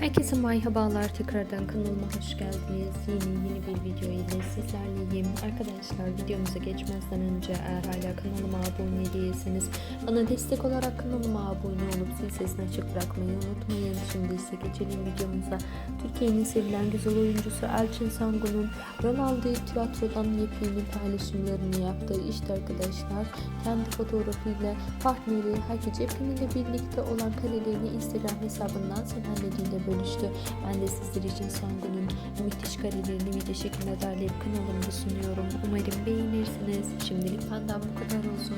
Herkese merhabalar tekrardan kanalıma hoş geldiniz. Yeni yeni bir video ile sizlerleyim. Arkadaşlar videomuza geçmezden önce eğer hala kanalıma abone değilseniz bana destek olarak kanalıma abone olup zil sesini açık bırakmayı unutmayın. Şimdi ise geçelim videomuza. Türkiye'nin sevilen güzel oyuncusu Elçin Sangun'un rol aldığı tiyatrodan yepyeni paylaşımlarını yaptı. İşte arkadaşlar kendi fotoğrafıyla partneri Haki Cepkin ile birlikte olan karelerini Instagram hesabından sevenleriyle bölüştü. Ben de sizler için Sangun'un müthiş karelerini video şeklinde derleyip kanalımda sunuyorum. Umarım beğenirsiniz. Şimdilik benden bu kadar olsun.